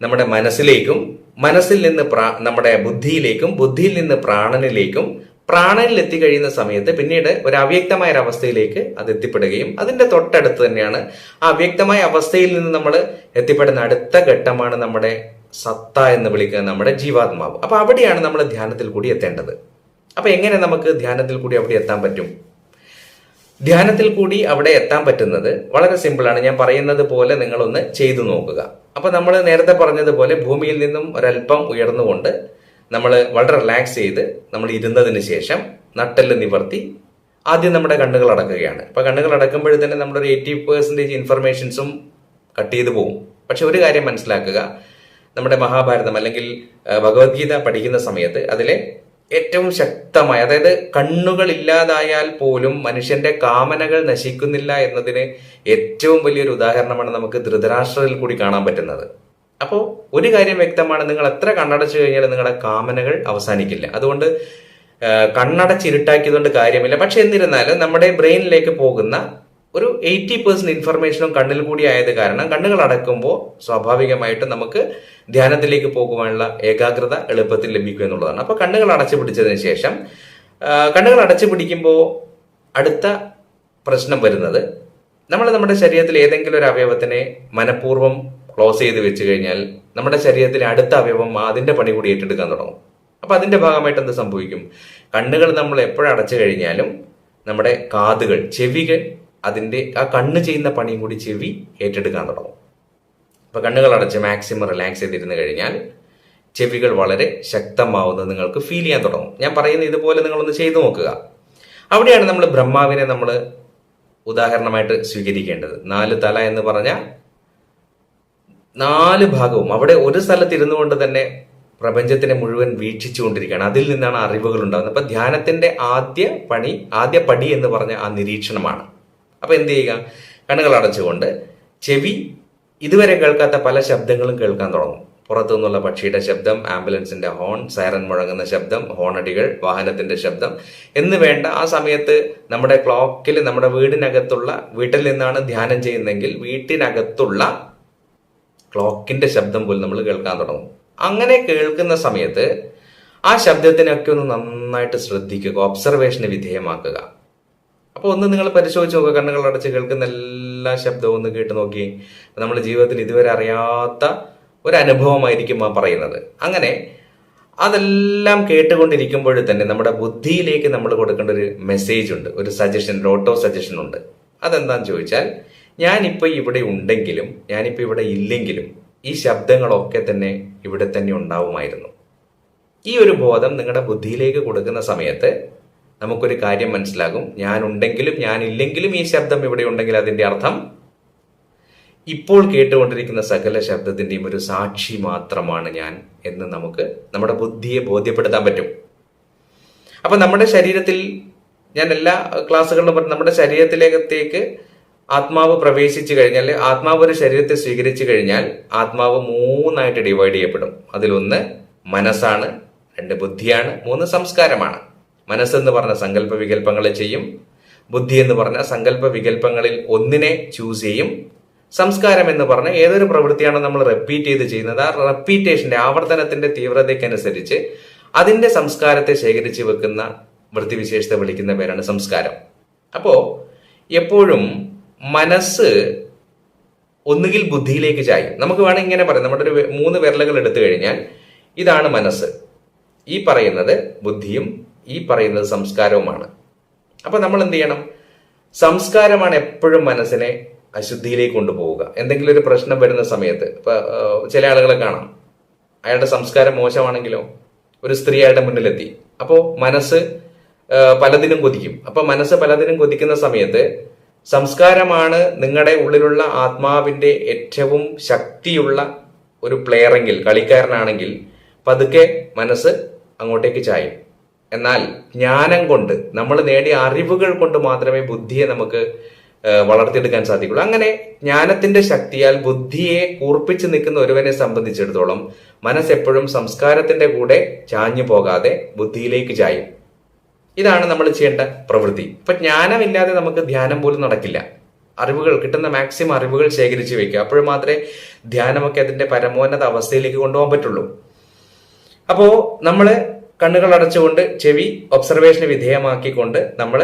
നമ്മുടെ മനസ്സിലേക്കും മനസ്സിൽ നിന്ന് നമ്മുടെ ബുദ്ധിയിലേക്കും ബുദ്ധിയിൽ നിന്ന് പ്രാണനിലേക്കും പ്രാണനിൽ എത്തിക്കഴിയുന്ന സമയത്ത് പിന്നീട് ഒരു അവ്യക്തമായ ഒരു അവസ്ഥയിലേക്ക് അത് എത്തിപ്പെടുകയും അതിന്റെ തൊട്ടടുത്ത് തന്നെയാണ് ആ അവ്യക്തമായ അവസ്ഥയിൽ നിന്ന് നമ്മൾ എത്തിപ്പെടുന്ന അടുത്ത ഘട്ടമാണ് നമ്മുടെ സത്ത എന്ന് വിളിക്കുന്ന നമ്മുടെ ജീവാത്മാവ്. അപ്പൊ അവിടെയാണ് നമ്മൾ ധ്യാനത്തിൽ കൂടി എത്തേണ്ടത്. അപ്പൊ എങ്ങനെ നമുക്ക് ധ്യാനത്തിൽ കൂടി അവിടെ എത്താൻ പറ്റും? ധ്യാനത്തിൽ കൂടി അവിടെ എത്താൻ പറ്റുന്നത് വളരെ സിമ്പിളാണ്. ഞാൻ പറയുന്നത് പോലെ നിങ്ങളൊന്ന് ചെയ്തു നോക്കുക. അപ്പൊ നമ്മൾ നേരത്തെ പറഞ്ഞതുപോലെ ഭൂമിയിൽ നിന്നും ഒരല്പം ഉയർന്നുകൊണ്ട് നമ്മൾ വളരെ റിലാക്സ് ചെയ്ത് നമ്മൾ ഇരുന്നതിന് ശേഷം നട്ടെല്ല് നിവർത്തി ആദ്യം നമ്മുടെ കണ്ണുകൾ അടക്കുകയാണ്. അപ്പോൾ കണ്ണുകൾ അടക്കുമ്പോഴേ തന്നെ നമ്മുടെ ഒരു എയ്റ്റി പെർസെന്റേജ് ഇൻഫർമേഷൻസും കട്ട് ചെയ്തു പോകും പക്ഷെ ഒരു കാര്യം മനസ്സിലാക്കുക. നമ്മുടെ മഹാഭാരതം അല്ലെങ്കിൽ ഭഗവത്ഗീത പഠിക്കുന്ന സമയത്ത് അതിലെ ഏറ്റവും ശക്തമായ അതായത് കണ്ണുകൾ ഇല്ലാതായാൽ പോലും മനുഷ്യന്റെ കാമനകൾ നശിക്കുന്നില്ല എന്നതിന് ഏറ്റവും വലിയൊരു ഉദാഹരണമാണ് നമുക്ക് ധൃതരാഷ്ട്രത്തിൽ കൂടി കാണാൻ പറ്റുന്നത്. അപ്പോൾ ഒരു കാര്യം വ്യക്തമാണ് നിങ്ങൾ എത്ര കണ്ണടച്ചു കഴിഞ്ഞാലും നിങ്ങളുടെ കാമനകൾ അവസാനിക്കില്ല. അതുകൊണ്ട് കണ്ണടച്ചിരുട്ടാക്കിയതുകൊണ്ട് കാര്യമില്ല. പക്ഷെ എന്നിരുന്നാലും നമ്മുടെ ബ്രെയിനിലേക്ക് പോകുന്ന ഒരു എയ്റ്റി പെർസെന്റ് ഇൻഫർമേഷനും കണ്ണിൽ കൂടി ആയത് കാരണം കണ്ണുകൾ അടക്കുമ്പോൾ സ്വാഭാവികമായിട്ട് നമുക്ക് ധ്യാനത്തിലേക്ക് പോകുവാനുള്ള ഏകാഗ്രത എളുപ്പത്തിൽ ലഭിക്കും എന്നുള്ളതാണ്. അപ്പൊ കണ്ണുകൾ അടച്ചു പിടിച്ചതിന് ശേഷം കണ്ണുകൾ അടച്ചു പിടിക്കുമ്പോൾ അടുത്ത പ്രശ്നം വരുന്നത് നമ്മൾ നമ്മുടെ ശരീരത്തിൽ ഏതെങ്കിലും ഒരു അവയവത്തിനെ മനഃപൂർവം ക്ലോസ് ചെയ്ത് വെച്ച് കഴിഞ്ഞാൽ നമ്മുടെ ശരീരത്തിലെ അടുത്ത അവയവം അതിന്റെ പണി കൂടി ഏറ്റെടുക്കാൻ തുടങ്ങും. അപ്പൊ അതിന്റെ ഭാഗമായിട്ട് എന്ത് സംഭവിക്കും? കണ്ണുകൾ നമ്മൾ എപ്പോഴടച്ചു കഴിഞ്ഞാലും നമ്മുടെ കാതുകൾ ചെവികൾ അതിന്റെ ആ കണ്ണ് ചെയ്യുന്ന പണിയും കൂടി ചെവി ഏറ്റെടുക്കാൻ തുടങ്ങും. അപ്പൊ കണ്ണുകൾ അടച്ച് മാക്സിമം റിലാക്സ് ചെയ്തിരുന്നു കഴിഞ്ഞാൽ ചെവികൾ വളരെ ശക്തമാവുന്നത് നിങ്ങൾക്ക് ഫീൽ ചെയ്യാൻ തുടങ്ങും. ഞാൻ പറയുന്ന ഇതുപോലെ നിങ്ങളൊന്ന് ചെയ്തു നോക്കുക. അവിടെയാണ് നമ്മൾ ബ്രഹ്മാവിനെ നമ്മൾ ഉദാഹരണമായിട്ട് സ്വീകരിക്കേണ്ടത്. നാല് തല എന്ന് പറഞ്ഞാൽ നാല് ഭാഗവും. അവിടെ ഒരു സ്ഥലത്ത് ഇരുന്നു കൊണ്ട് തന്നെ പ്രപഞ്ചത്തിനെ മുഴുവൻ വീക്ഷിച്ചുകൊണ്ടിരിക്കുകയാണ്. അതിൽ നിന്നാണ് അറിവുകൾ ഉണ്ടാകുന്നത്. അപ്പൊ ധ്യാനത്തിന്റെ ആദ്യ പണി ആദ്യ പടി എന്ന് പറഞ്ഞ ആ നിരീക്ഷണമാണ്. അപ്പൊ എന്ത് ചെയ്യുക? കണ്ണുകൾ അടച്ചുകൊണ്ട് ചെവി ഇതുവരെ കേൾക്കാത്ത പല ശബ്ദങ്ങളും കേൾക്കാൻ തുടങ്ങും. പുറത്തു നിന്നുള്ള പക്ഷിയുടെ ശബ്ദം ആംബുലൻസിന്റെ ഹോൺ സൈറൻ മുഴങ്ങുന്ന ശബ്ദം ഹോണടികൾ വാഹനത്തിന്റെ ശബ്ദം എന്ന് വേണ്ട ആ സമയത്ത് നമ്മുടെ ക്ലോക്കിൽ നമ്മുടെ വീടിനകത്തുള്ള വീട്ടിൽ നിന്നാണ് ധ്യാനം ചെയ്യുന്നതെങ്കിൽ വീട്ടിനകത്തുള്ള ക്ലോക്കിന്റെ ശബ്ദം പോലും നമ്മൾ കേൾക്കാൻ തുടങ്ങും. അങ്ങനെ കേൾക്കുന്ന സമയത്ത് ആ ശബ്ദത്തിനൊക്കെ ഒന്ന് നന്നായിട്ട് ശ്രദ്ധിക്കുക ഒബ്സർവേഷന് വിധേയമാക്കുക. അപ്പോൾ ഒന്ന് നിങ്ങൾ പരിശോധിച്ച് നോക്കുക കണ്ണുകൾ അടച്ച് കേൾക്കുന്ന എല്ലാ ശബ്ദവും ഒന്ന് കേട്ട് നോക്കി. നമ്മുടെ ജീവിതത്തിൽ ഇതുവരെ അറിയാത്ത ഒരു അനുഭവമായിരിക്കും ആ പറയുന്നത്. അങ്ങനെ അതെല്ലാം കേട്ടുകൊണ്ടിരിക്കുമ്പോൾ തന്നെ നമ്മുടെ ബുദ്ധിയിലേക്ക് നമ്മൾ കൊടുക്കേണ്ട ഒരു മെസ്സേജ് ഉണ്ട് ഒരു സജഷൻ ഒരു ഓട്ടോ സജഷൻ ഉണ്ട്. അതെന്താന്ന് ചോദിച്ചാൽ ഞാനിപ്പോൾ ഇവിടെ ഉണ്ടെങ്കിലും ഞാനിപ്പോൾ ഇവിടെ ഇല്ലെങ്കിലും ഈ ശബ്ദങ്ങളൊക്കെ തന്നെ ഇവിടെ തന്നെ ഉണ്ടാവുമായിരുന്നു. ഈ ഒരു ബോധം നിങ്ങളുടെ ബുദ്ധിയിലേക്ക് കൊടുക്കുന്ന സമയത്ത് നമുക്കൊരു കാര്യം മനസ്സിലാകും. ഞാൻ ഉണ്ടെങ്കിലും ഞാൻ ഇല്ലെങ്കിലും ഈ ശബ്ദം ഇവിടെ ഉണ്ടെങ്കിൽ അതിന്റെ അർത്ഥം ഇപ്പോൾ കേട്ടുകൊണ്ടിരിക്കുന്ന സകല ശബ്ദത്തിന്റെയും ഒരു സാക്ഷി മാത്രമാണ് ഞാൻ എന്ന് നമുക്ക് നമ്മുടെ ബുദ്ധിയെ ബോധ്യപ്പെടുത്താൻ പറ്റും. അപ്പം നമ്മുടെ ശരീരത്തിൽ ഞാൻ എല്ലാ ക്ലാസ്സുകളിലും പറഞ്ഞു നമ്മുടെ ശരീരത്തിലേക്ക് ആത്മാവ് പ്രവേശിച്ചു കഴിഞ്ഞാൽ ആത്മാവ് ഒരു ശരീരത്തെ സ്വീകരിച്ചു കഴിഞ്ഞാൽ ആത്മാവ് മൂന്നായിട്ട് ഡിവൈഡ് ചെയ്യപ്പെടും. അതിലൊന്ന് മനസ്സാണ് രണ്ട് ബുദ്ധിയാണ് മൂന്ന് സംസ്കാരമാണ്. മനസ്സെന്ന് പറഞ്ഞ സങ്കല്പ വികല്പങ്ങളെ ചെയ്യും. ബുദ്ധി എന്ന് പറഞ്ഞ സങ്കല്പ വികല്പങ്ങളിൽ ഒന്നിനെ ചൂസ് ചെയ്യും. സംസ്കാരം എന്ന് പറഞ്ഞ ഏതൊരു പ്രവൃത്തിയാണോ നമ്മൾ റിപ്പീറ്റ് ചെയ്ത് ചെയ്യുന്നത്? ആ റെപ്പീറ്റേഷന്റെ ആവർത്തനത്തിന്റെ തീവ്രതയ്ക്കനുസരിച്ച് അതിന്റെ സംസ്കാരത്തെ ശേഖരിച്ച് വെക്കുന്ന വൃത്തിവിശേഷത്തെ വിളിക്കുന്ന പേരാണ് സംസ്കാരം. അപ്പോ എപ്പോഴും മനസ്സ് ഒന്നുകിൽ ബുദ്ധിയിലേക്ക് ചായും. നമുക്ക് വേണമെങ്കിൽ ഇങ്ങനെ പറയാം. നമ്മുടെ ഒരു മൂന്ന് വിരലുകൾ എടുത്തു കഴിഞ്ഞാൽ ഇതാണ് മനസ്സ്. ഈ പറയുന്നത് ബുദ്ധിയും ഈ പറയുന്നത് സംസ്കാരവുമാണ്. അപ്പൊ നമ്മൾ എന്ത് ചെയ്യണം? സംസ്കാരമാണ് എപ്പോഴും മനസ്സിനെ അശുദ്ധിയിലേക്ക് കൊണ്ടുപോവുക. എന്തെങ്കിലും ഒരു പ്രശ്നം വരുന്ന സമയത്ത് ഇപ്പൊ ചില ആളുകളെ കാണാം. അയാളുടെ സംസ്കാരം മോശമാണെങ്കിലോ ഒരു സ്ത്രീ അയാളുടെ മുന്നിലെത്തി. അപ്പോ മനസ്സ് പലതിനും കൊതിക്കും. അപ്പൊ മനസ്സ് പലതിനും കൊതിക്കുന്ന സമയത്ത് സംസ്കാരമാണ് നിങ്ങളുടെ ഉള്ളിലുള്ള ആത്മാവിന്റെ ഏറ്റവും ശക്തിയുള്ള ഒരു പ്ലെയറെങ്കിൽ കളിക്കാരനാണെങ്കിൽ പതുക്കെ മനസ്സ് അങ്ങോട്ടേക്ക് ചായും. എന്നാൽ ജ്ഞാനം കൊണ്ട് നമ്മൾ നേടിയ അറിവുകൾ കൊണ്ട് മാത്രമേ ബുദ്ധിയെ നമുക്ക് വളർത്തിയെടുക്കാൻ സാധിക്കുള്ളൂ. അങ്ങനെ ജ്ഞാനത്തിന്റെ ശക്തിയാൽ ബുദ്ധിയെ കൂർപ്പിച്ച് നിൽക്കുന്ന ഒരുവനെ സംബന്ധിച്ചിടത്തോളം മനസ്സെപ്പോഴും സംസ്കാരത്തിന്റെ കൂടെ ചാഞ്ഞു പോകാതെ ബുദ്ധിയിലേക്ക് ചായും. ഇതാണ് നമ്മൾ ചെയ്യേണ്ട പ്രവൃത്തി. ഇപ്പൊ ജ്ഞാനമില്ലാതെ നമുക്ക് ധ്യാനം പോലും നടക്കില്ല. അറിവുകൾ കിട്ടുന്ന മാക്സിമം അറിവുകൾ ശേഖരിച്ച് വെക്കുക. അപ്പോഴും മാത്രമേ ധ്യാനമൊക്കെ അതിന്റെ പരമോന്നത അവസ്ഥയിലേക്ക് കൊണ്ടുപോകാൻ പറ്റുള്ളൂ. അപ്പോ നമ്മൾ കണ്ണുകൾ അടച്ചുകൊണ്ട് ചെവി ഒബ്സർവേഷന് വിധേയമാക്കിക്കൊണ്ട് നമ്മൾ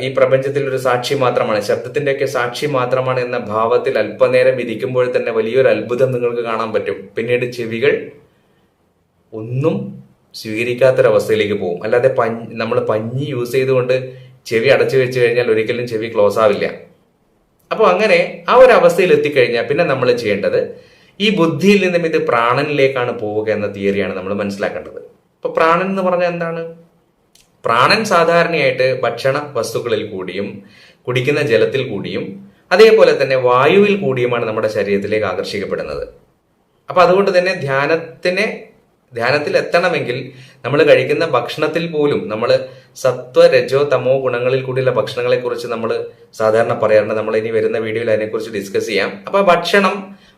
ഈ പ്രപഞ്ചത്തിൽ ഒരു സാക്ഷി മാത്രമാണ്. ശബ്ദത്തിന്റെയൊക്കെ സാക്ഷി മാത്രമാണ് എന്ന ഭാവത്തിൽ അല്പനേരം ഇരിക്കുമ്പോൾ തന്നെ വലിയൊരു അത്ഭുതം നിങ്ങൾക്ക് കാണാൻ പറ്റും. പിന്നീട് ചെവികൾ ഒന്നും സ്വീകരിക്കാത്തൊരവസ്ഥയിലേക്ക് പോകും. അല്ലാതെ പഞ്ഞി നമ്മൾ പഞ്ഞി യൂസ് ചെയ്തുകൊണ്ട് ചെവി അടച്ചു വെച്ച് കഴിഞ്ഞാൽ ഒരിക്കലും ചെവി ക്ലോസ് ആവില്ല. അപ്പോൾ അങ്ങനെ ആ ഒരു അവസ്ഥയിൽ എത്തിക്കഴിഞ്ഞാൽ പിന്നെ നമ്മൾ ചെയ്യേണ്ടത് ഈ ബുദ്ധിയിൽ നിന്നും ഇത് പ്രാണനിലേക്കാണ് പോവുക എന്ന തിയറിയാണ് നമ്മൾ മനസ്സിലാക്കേണ്ടത്. അപ്പൊ പ്രാണൻ എന്ന് പറഞ്ഞാൽ എന്താണ്? പ്രാണൻ സാധാരണയായിട്ട് ഭക്ഷണ വസ്തുക്കളിൽ കൂടിയും കുടിക്കുന്ന ജലത്തിൽ കൂടിയും അതേപോലെ തന്നെ വായുവിൽ കൂടിയുമാണ് നമ്മുടെ ശരീരത്തിലേക്ക് ആകർഷിക്കപ്പെടുന്നത്. അപ്പൊ അതുകൊണ്ട് തന്നെ ധ്യാനത്തിനെ ധ്യാനത്തിൽ എത്തണമെങ്കിൽ നമ്മൾ കഴിക്കുന്ന ഭക്ഷണത്തിൽ പോലും നമ്മൾ സത്വ രജോ തമോ ഗുണങ്ങളിൽ കൂടിയുള്ള ഭക്ഷണങ്ങളെ കുറിച്ച് നമ്മൾ സാധാരണ പറയാറുണ്ട്. നമ്മൾ ഇനി വരുന്ന വീഡിയോയിൽ അതിനെക്കുറിച്ച് ഡിസ്കസ് ചെയ്യാം. അപ്പൊ ഭക്ഷണം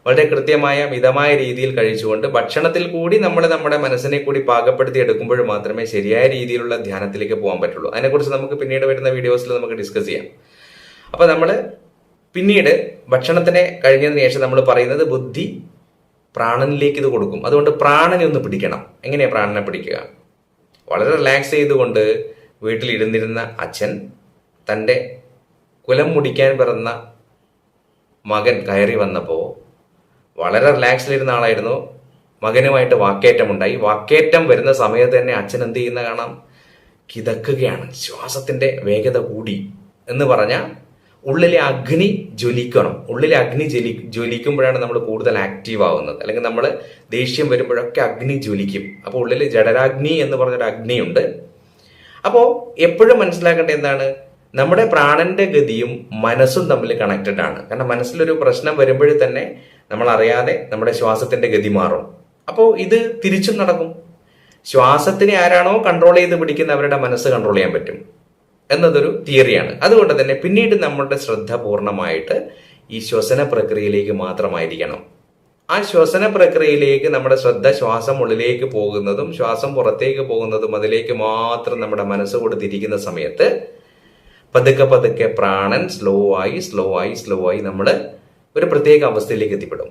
വളരെ കൃത്യമായ മിതമായ രീതിയിൽ കഴിച്ചുകൊണ്ട് ഭക്ഷണത്തിൽ കൂടി നമ്മൾ നമ്മുടെ മനസ്സിനെ കൂടി പാകപ്പെടുത്തി എടുക്കുമ്പോൾ മാത്രമേ ശരിയായ രീതിയിലുള്ള ധ്യാനത്തിലേക്ക് പോകാൻ പറ്റുള്ളൂ. അതിനെക്കുറിച്ച് നമുക്ക് പിന്നീട് വരുന്ന വീഡിയോസിൽ നമുക്ക് ഡിസ്കസ് ചെയ്യാം. അപ്പൊ നമ്മൾ പിന്നീട് ഭക്ഷണത്തിനെ കഴിഞ്ഞതിന് ശേഷം നമ്മൾ പറയുന്നത് ബുദ്ധി പ്രാണനിലേക്ക് ഇത് കൊടുക്കും. അതുകൊണ്ട് പ്രാണനെ ഒന്ന് പിടിക്കണം. എങ്ങനെയാണ് പ്രാണനെ പിടിക്കുക? വളരെ റിലാക്സ് ചെയ്തുകൊണ്ട് വീട്ടിലിരുന്നിരുന്ന അച്ഛൻ തന്റെ കുലം മുടിക്കാൻ പിറന്ന മകൻ കയറി വന്നപ്പോൾ വളരെ റിലാക്സിലിരുന്ന ആളായിരുന്നു. മകനുമായിട്ട് വാക്കേറ്റമുണ്ടായി. വാക്കേറ്റം വരുന്ന സമയത്ത് തന്നെ അച്ഛൻ എന്ത് ചെയ്യുന്ന കാണാം? കിതക്കുകയാണ്. ശ്വാസത്തിന്റെ വേഗത കൂടി എന്ന് പറഞ്ഞാൽ ഉള്ളിലെ അഗ്നി ജ്വലിക്കണം. ഉള്ളിലെ അഗ്നി ജ്വലി ജ്വലിക്കുമ്പോഴാണ് നമ്മൾ കൂടുതൽ ആക്റ്റീവ് ആവുന്നത്. അല്ലെങ്കിൽ നമ്മൾ ദേഷ്യം വരുമ്പോഴൊക്കെ അഗ്നി ജ്വലിക്കും. അപ്പോൾ ഉള്ളിൽ ജഡരാഗ്നി എന്ന് പറഞ്ഞൊരു അഗ്നിയുണ്ട്. അപ്പോൾ എപ്പോഴും മനസ്സിലാക്കേണ്ട എന്താണ്? നമ്മുടെ പ്രാണന്റെ ഗതിയും മനസ്സും തമ്മിൽ കണക്റ്റഡ് ആണ്. കാരണം മനസ്സിലൊരു പ്രശ്നം വരുമ്പോഴേ തന്നെ നമ്മൾ അറിയാതെ നമ്മുടെ ശ്വാസത്തിന്റെ ഗതി മാറും. അപ്പോൾ ഇത് തിരിച്ചും നടക്കും. ശ്വാസത്തിനെ ആരാണോ കൺട്രോൾ ചെയ്ത് പിടിക്കുന്ന അവരുടെ മനസ്സ് കൺട്രോൾ ചെയ്യാൻ പറ്റും. എന്നതൊരു തിയറിയാണ്. അതുകൊണ്ട് തന്നെ പിന്നീട് നമ്മുടെ ശ്രദ്ധ പൂർണമായിട്ട് ഈ ശ്വസന പ്രക്രിയയിലേക്ക് മാത്രമായിരിക്കണം. ആ ശ്വസന പ്രക്രിയയിലേക്ക് നമ്മുടെ ശ്രദ്ധ ശ്വാസം ഉള്ളിലേക്ക് പോകുന്നതും ശ്വാസം പുറത്തേക്ക് പോകുന്നതും അതിലേക്ക് മാത്രം നമ്മുടെ മനസ്സ് കൊടുത്തിരിക്കുന്ന സമയത്ത് പതുക്കെ പതുക്കെ പ്രാണൻ സ്ലോ ആയി സ്ലോ ആയി സ്ലോ ആയി നമ്മൾ ഒരു പ്രത്യേക അവസ്ഥയിലേക്ക് എത്തിപ്പെടും.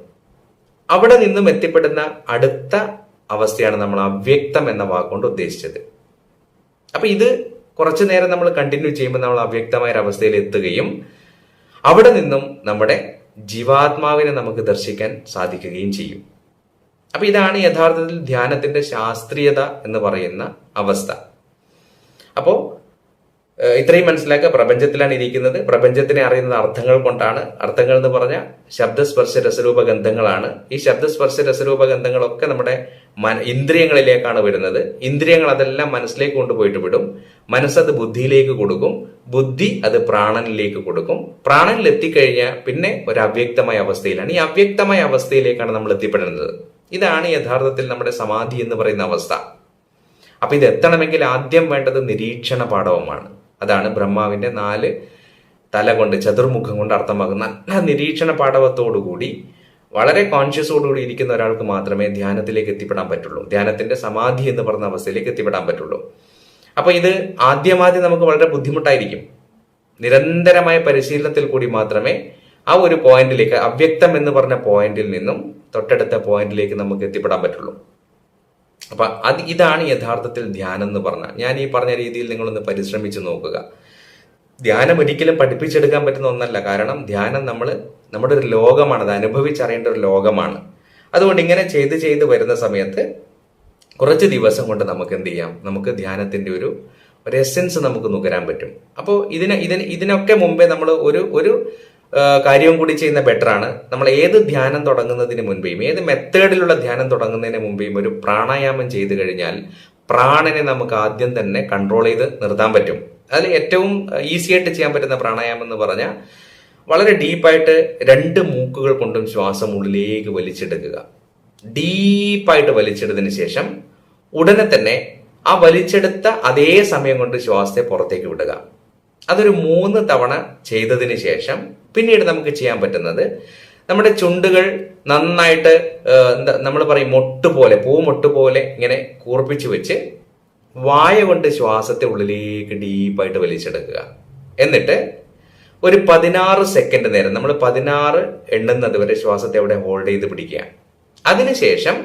അവിടെ നിന്നും എത്തിപ്പെടുന്ന അടുത്ത അവസ്ഥയാണ് നമ്മൾ അവ്യക്തം എന്ന വാക്കുകൊണ്ട് ഉദ്ദേശിച്ചത്. അപ്പൊ ഇത് കുറച്ചു നേരം നമ്മൾ കണ്ടിന്യൂ ചെയ്യുമ്പോൾ നമ്മൾ അവ്യക്തമായ ഒരു അവസ്ഥയിൽ എത്തുകയും അവിടെ നിന്നും നമ്മുടെ ജീവാത്മാവിനെ നമുക്ക് ദർശിക്കാൻ സാധിക്കുകയും ചെയ്യും. അപ്പൊ ഇതാണ് യഥാർത്ഥത്തിൽ ധ്യാനത്തിന്റെ ശാസ്ത്രീയത എന്ന് പറയുന്ന അവസ്ഥ. അപ്പോ ഏഹ് ഇത്രയും മനസ്സിലാക്കുക. പ്രപഞ്ചത്തിലാണ് ഇരിക്കുന്നത്. പ്രപഞ്ചത്തിനെ അറിയുന്നത് അർത്ഥങ്ങൾ കൊണ്ടാണ്. അർത്ഥങ്ങൾ എന്ന് പറഞ്ഞാൽ ശബ്ദസ്പർശ രസരൂപ ഗന്ധങ്ങളാണ്. ഈ ശബ്ദസ്പർശ രസരൂപ ഗന്ധങ്ങളൊക്കെ നമ്മുടെ ഇന്ദ്രിയങ്ങളിലേക്കാണ് വരുന്നത്. ഇന്ദ്രിയങ്ങൾ അതെല്ലാം മനസ്സിലേക്ക് കൊണ്ടുപോയിട്ട് വിടും. മനസ്സത് ബുദ്ധിയിലേക്ക് കൊടുക്കും. ബുദ്ധി അത് പ്രാണനിലേക്ക് കൊടുക്കും. പ്രാണനിൽ എത്തിക്കഴിഞ്ഞാൽ പിന്നെ ഒരു അവ്യക്തമായ അവസ്ഥയിലാണ്. ഈ അവ്യക്തമായ അവസ്ഥയിലേക്കാണ് നമ്മൾ എത്തിപ്പെടുന്നത്. ഇതാണ് യഥാർത്ഥത്തിൽ നമ്മുടെ സമാധി എന്ന് പറയുന്ന അവസ്ഥ. അപ്പൊ ഇത് എത്തണമെങ്കിൽ ആദ്യം വേണ്ടത് നിരീക്ഷണ പാഠവുമാണ്. അതാണ് ബ്രഹ്മാവിന്റെ നാല് തല കൊണ്ട് ചതുർമുഖം കൊണ്ട് അർത്ഥമാകുന്ന നല്ല നിരീക്ഷണ പാഠവത്തോടുകൂടി വളരെ കോൺഷ്യസോടുകൂടി ഇരിക്കുന്ന ഒരാൾക്ക് മാത്രമേ ധ്യാനത്തിലേക്ക് എത്തിപ്പെടാൻ പറ്റുള്ളൂ. ധ്യാനത്തിന്റെ സമാധി എന്ന് പറഞ്ഞ അവസ്ഥയിലേക്ക് എത്തിപ്പെടാൻ പറ്റുള്ളൂ. അപ്പൊ ഇത് ആദ്യമാദ്യം നമുക്ക് വളരെ ബുദ്ധിമുട്ടായിരിക്കും. നിരന്തരമായ പരിശീലനത്തിൽ കൂടി മാത്രമേ ആ ഒരു പോയിന്റിലേക്ക് അവ്യക്തം എന്ന് പറഞ്ഞ പോയിന്റിൽ നിന്നും തൊട്ടടുത്ത പോയിന്റിലേക്ക് നമുക്ക് എത്തിപ്പെടാൻ പറ്റുള്ളൂ. അപ്പൊ അത് ഇതാണ് യഥാർത്ഥത്തിൽ ധ്യാനം എന്ന് പറഞ്ഞാൽ. ഞാൻ ഈ പറഞ്ഞ രീതിയിൽ നിങ്ങളൊന്ന് പരിശ്രമിച്ചു നോക്കുക. ധ്യാനം ഒരിക്കലും പഠിപ്പിച്ചെടുക്കാൻ പറ്റുന്ന ഒന്നല്ല. കാരണം ധ്യാനം നമ്മൾ നമ്മുടെ ഒരു ലോകമാണ്. അത് അനുഭവിച്ചറിയേണ്ട ഒരു ലോകമാണ്. അതുകൊണ്ട് ഇങ്ങനെ ചെയ്ത് ചെയ്ത് വരുന്ന സമയത്ത് കുറച്ച് ദിവസം കൊണ്ട് നമുക്ക് എന്ത് ചെയ്യാം? നമുക്ക് ധ്യാനത്തിന്റെ ഒരു ഒരു എസെൻസ് നമുക്ക് നുകരാൻ പറ്റും. അപ്പോൾ ഇതിന് ഇതിന് ഇതിനൊക്കെ മുമ്പേ നമ്മൾ ഒരു ഒരു കാര്യവും കൂടി ചെയ്യുന്ന ബെറ്ററാണ് നമ്മൾ ഏത് ധ്യാനം തുടങ്ങുന്നതിന് മുൻപേയും ഏത് മെത്തേഡിലുള്ള ധ്യാനം തുടങ്ങുന്നതിന് മുമ്പേയും ഒരു പ്രാണായാമം ചെയ്തു കഴിഞ്ഞാൽ പ്രാണനെ നമുക്ക് ആദ്യം തന്നെ കൺട്രോൾ ചെയ്ത് നിർത്താൻ പറ്റും. അതിൽ ഏറ്റവും ഈസി ആയിട്ട് ചെയ്യാൻ പറ്റുന്ന പ്രാണായാമം എന്ന് പറഞ്ഞാൽ വളരെ ഡീപ്പായിട്ട് രണ്ട് മൂക്കുകൾ കൊണ്ടും ശ്വാസം ഉള്ളിലേക്ക് വലിച്ചെടുക്കുക. ഡീപ്പായിട്ട് വലിച്ചെടുത്തതിന് ശേഷം ഉടനെ തന്നെ ആ വലിച്ചെടുത്ത അതേ സമയം കൊണ്ട് ശ്വാസത്തെ പുറത്തേക്ക് വിടുക. അതൊരു മൂന്ന് തവണ ചെയ്തതിന് ശേഷം പിന്നീട് നമുക്ക് ചെയ്യാൻ പറ്റുന്നത് നമ്മുടെ ചുണ്ടുകൾ നന്നായിട്ട് നമ്മൾ പറയും മൊട്ട് പോലെ പൂമൊട്ട് പോലെ ഇങ്ങനെ കൂർപ്പിച്ച് വെച്ച് വായ കൊണ്ട് ശ്വാസത്തെ ഉള്ളിലേക്ക് ഡീപ്പായിട്ട് വലിച്ചെടുക്കുക. എന്നിട്ട് ഒരു പതിനാറ് സെക്കൻഡ് നേരം നമ്മൾ പതിനാറ് എണ്ണുന്നത് വരെ ശ്വാസത്തെ അവിടെ ഹോൾഡ് ചെയ്ത് പിടിക്കുക. അതിനുശേഷം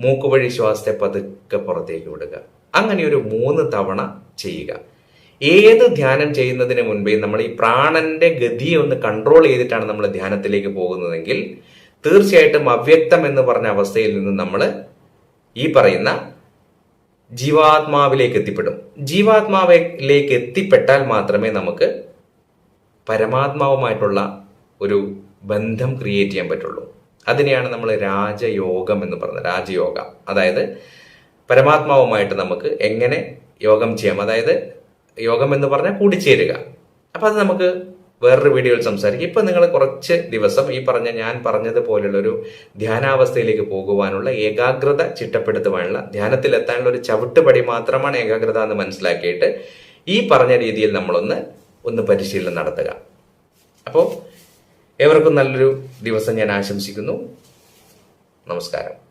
മൂക്കുവഴി ശ്വാസത്തെ പതുക്കെ പുറത്തേക്ക് വിടുക. അങ്ങനെ ഒരു മൂന്ന് തവണ ചെയ്യുക. ഏത് ധ്യാനം ചെയ്യുന്നതിന് മുൻപേ നമ്മൾ ഈ പ്രാണന്റെ ഗതിയെ ഒന്ന് കൺട്രോൾ ചെയ്തിട്ടാണ് നമ്മൾ ധ്യാനത്തിലേക്ക് പോകുന്നതെങ്കിൽ തീർച്ചയായിട്ടും അവ്യക്തം എന്ന് പറഞ്ഞ അവസ്ഥയിൽ നിന്ന് നമ്മൾ ഈ പറയുന്ന ജീവാത്മാവിലേക്ക് എത്തിപ്പെടും. ജീവാത്മാവിലേക്ക് എത്തിപ്പെട്ടാൽ മാത്രമേ നമുക്ക് പരമാത്മാവുമായിട്ടുള്ള ഒരു ബന്ധം ക്രിയേറ്റ് ചെയ്യാൻ പറ്റുള്ളൂ. അതിനെയാണ് നമ്മൾ രാജയോഗം എന്ന് പറയുന്നത് രാജയോഗ. അതായത് പരമാത്മാവുമായിട്ട് നമുക്ക് എങ്ങനെ യോഗം ചെയ്യാം? അതായത് യോഗം എന്ന് പറഞ്ഞാൽ കൂടിച്ചേരുക. അപ്പൊ അത് നമുക്ക് വേറൊരു വീഡിയോയിൽ സംസാരിക്കും. ഇപ്പൊ നിങ്ങൾ കുറച്ച് ദിവസം ഈ പറഞ്ഞ ഞാൻ പറഞ്ഞതുപോലുള്ളൊരു ധ്യാനാവസ്ഥയിലേക്ക് പോകുവാനുള്ള ഏകാഗ്രത ചിട്ടപ്പെടുത്തുവാനുള്ള ധ്യാനത്തിൽ എത്താനുള്ള ഒരു ചവിട്ടുപടി മാത്രമാണ് ഏകാഗ്രത എന്ന് മനസ്സിലാക്കിയിട്ട് ഈ പറഞ്ഞ രീതിയിൽ നമ്മളൊന്ന് ഒന്ന് പരിശീലനം നടത്തുക. അപ്പോൾ ഏവർക്കും നല്ലൊരു ദിവസം ഞാൻ ആശംസിക്കുന്നു. നമസ്കാരം.